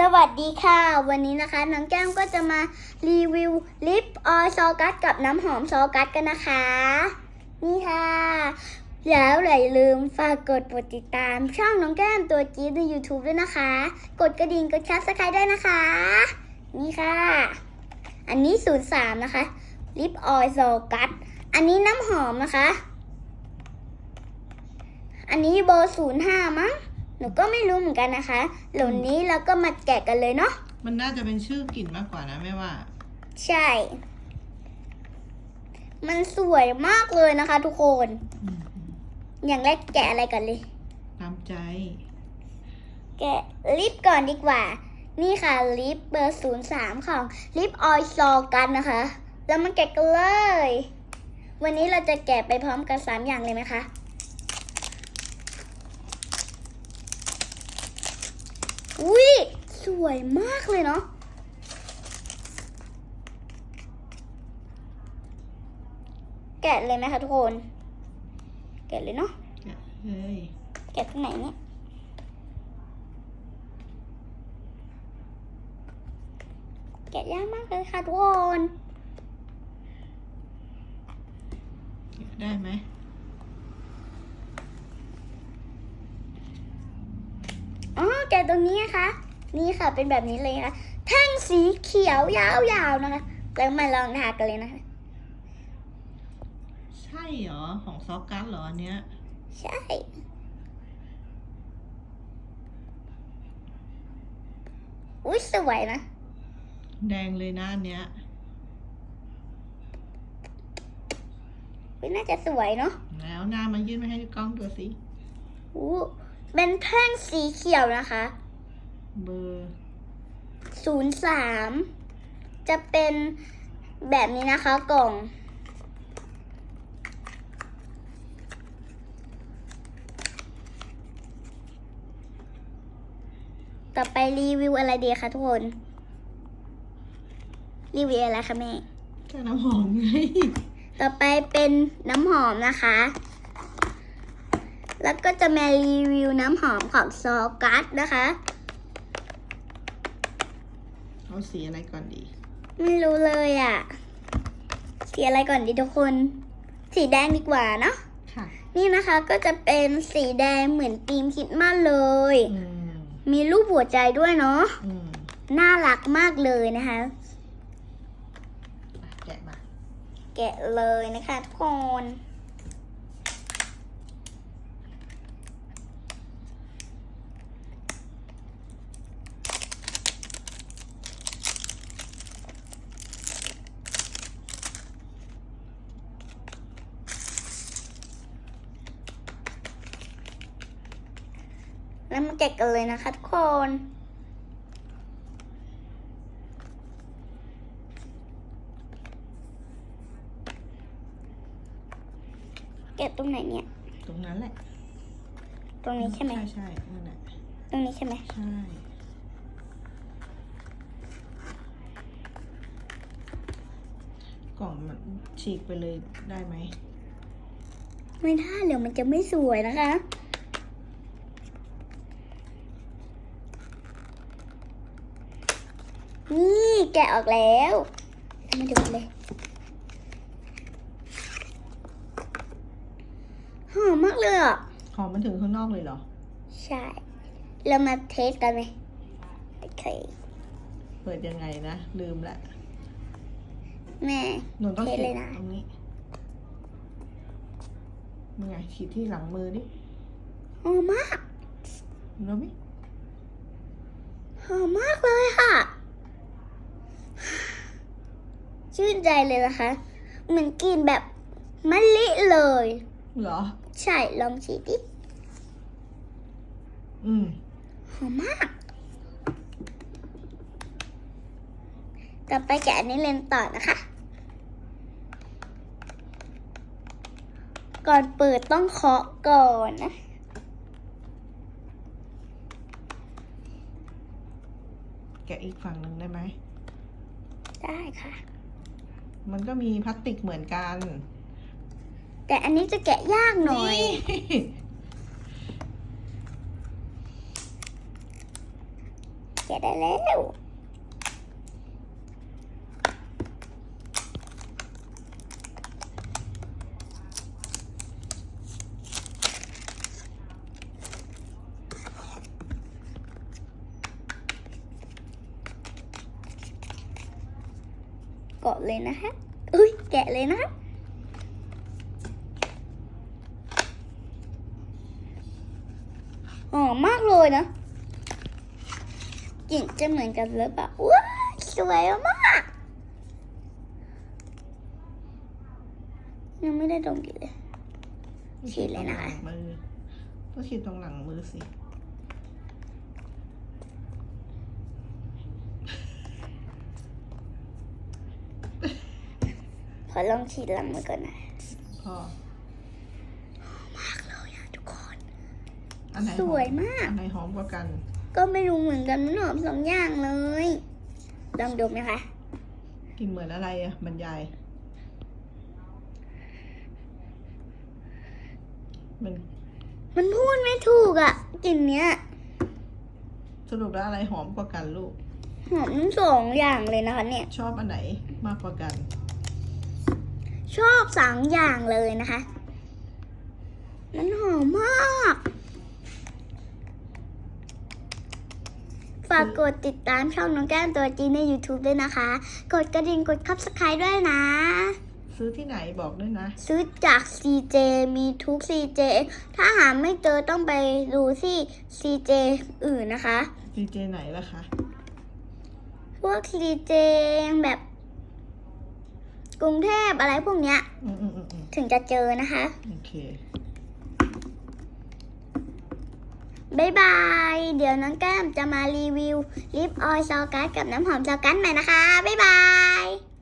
สวัสดีค่ะ วันนี้นะคะน้องแก้มก็จะมารีวิวลิปออยล์ซอกัสกับน้ำหอมซอกัสกันนะคะ นี่ค่ะแล้วอย่าลืมฝากกดกดติดตามช่องน้องแก้มตัวจี๊ดใน YouTube ด้วยนะคะ กดกระดิ่งกดชับสไครต์ด้วยนะคะ นี่ค่ะ อันนี้03นย์สามนะคะลิปออยล์ซอกัสอันนี้น้ำหอมนะคะ อันนี้เบอร์05มั้ง หนูก็ไม่รู้เหมือนกันนะคะ เหล่านี้เราก็มาแกะกันเลยเนาะ มันน่าจะเป็นชื่อกลิ่นมากกว่านะแม่ว่า ใช่ มันสวยมากเลยนะคะ ทุกคนอืมอย่างแรกแกะอะไรก่อนเลย ตามใจ แกะลิปก่อนดีกว่า นี่ค่ะลิปเบอร์03ของลิปออยซอกันนะคะ แล้วมาแกะกันเลย วันนี้เราจะแกะไปพร้อมกัน3อย่างเลยไหมคะ อุ้ยสวยมากเลยเนาะแกะเลยไหมคะทุกคน แกะเลยเนาะแกะเฮ้ยแกะตรงไหนเนี่ยแกะยากมากเลยค่ะทุกคนแกะได้ไหม อ๋อ แกะตรงนี้นะคะ นี่ค่ะเป็นแบบนี้เลยค่ะแท่งสีเขียวยาวๆนะคะแล้วมาลองทากันเลยนะคะ ใช่เหรอ ของซอกัสเหรออันเนี้ย ใช่ อุ้ยสวยนะ แดงเลยนะอันเนี้ยอุ้ยน่าจะสวยเนาะ แล้วหน้ามายื่นมาให้กล้องดูสิ อู้ เป็นแท่งสีเขียวนะคะ เบอร์ศูนย์สามจะเป็นแบบนี้นะคะกล่อง ต่อไปรีวิวอะไรดีคะทุกคน รีวิวอะไรคะแม่แค่น้ำหอมไง ต่อไปเป็นน้ำหอมนะคะ แล้วก็จะมารีวิวน้ำหอมของซอกัสนะคะ เอาสีอะไรก่อนดี ไม่รู้เลยอะ่ะ สีอะไรก่อนดีทุกคน สีแดงดีกว่าเนาะค่ะ นี่นะคะก็จะเป็นสีแดงเหมือนธีมคริดมากเลย อืมมีรูปหัวใจด้วยเนาะ อืมน่ารักมากเลยนะคะ อะแกะมา แกะเลยนะคะทุกคน แล้วมาแกะกันเลยนะคะทุกคนแกะตรงไหนเนี่ย ตรงนั้นแหละ ตรงนี้ใช่ไหมใช่ใช่นั่นแหละตรงนี้ใช่ไหมใช่กล่องมันฉีกไปเลยได้ไหม ไม่ได้เดี๋ยวมันจะไม่สวยนะคะ นี่แกะออกแล้วมาดูเลยหอมมากเลยอะหอมมันถึงข้างนอกเลยเหรอ ใช่ เรามาเทสกันไหมโอเค เปิดยังไงนะ ลืมละ แม่หนูต้องเทฉีดเลยนะตรงนี้นี่ไงฉีดที่หลังมือดิหอมมากรู้ไหมหอมมากเลยค่ะ ชื่นใจเลยนะคะ เหมือนกินแบบมะลิเลย เหรอ ใช่ลองฉีดดิอืมหอมมาก ต่อไปแกะอันนี้เลนต่อนะคะ ก่อนเปิดต้องเคาะก่อนนะแกะอีกฝั่งหนึ่งได้ไหม ได้ค่ะ มันก็มีพลาสติกเหมือนกัน แต่อันนี้จะแกะยากหน่อยนี่แกะได้แล้ว กดเลยนะคะอุ้ยแกะเลยนะหอมมากเลยนะกลิ่นจะเหมือนกันหรือเปล่าว้าสวยมากยังไม่ได้ดมกลิ่นเลยฉีดเลยนะคะมือต้องฉีดตรงหลังมือสิ อลองฉีดหลังมือก่อนนะพอมากเลยอะทุกคน อันไหนหอสวยมาก อันไหนหอมกว่ากันก็ไม่รู้เหมือนกันมันหอมสองอย่างเลยลองดมไหมคะ กลินเหมือนอะไรอะบรรยาย มันมันพูดไม่ถูกอะกลิ่นเนี้ยสรุปแล้วอะไรหอมกว่ากันลูก หอมทั้งสองอย่างเลยนะคะเนี่ย ชอบอันไหนมากกว่ากัน ชอบสองอย่างเลยนะคะ มันหอมมาก ฝากกดติดตามช่องน้องแก้มตัวจีนใน YouTube ด้วยนะคะ กดกระดิ่งกดคับสไครด้วยนะ ซื้อที่ไหนบอกด้วยนะ ซื้อจาก CJ มีทุก CJ ถ้าหาไม่เจอต้องไปดูที่ CJ อื่นนะคะ ดีเจไหนล่ะคะ พวก CJ แบบ กรุงเทพอะไรพวกเนี้ย อืมอืมอืมอืมถึงจะเจอนะคะ โอเคบายบาย เดี๋ยวน้องแก้มจะมารีวิวลิปออยล์ซอกัสกับน้ำหอมซอกัสใหม่นะคะ บ๊ายบาย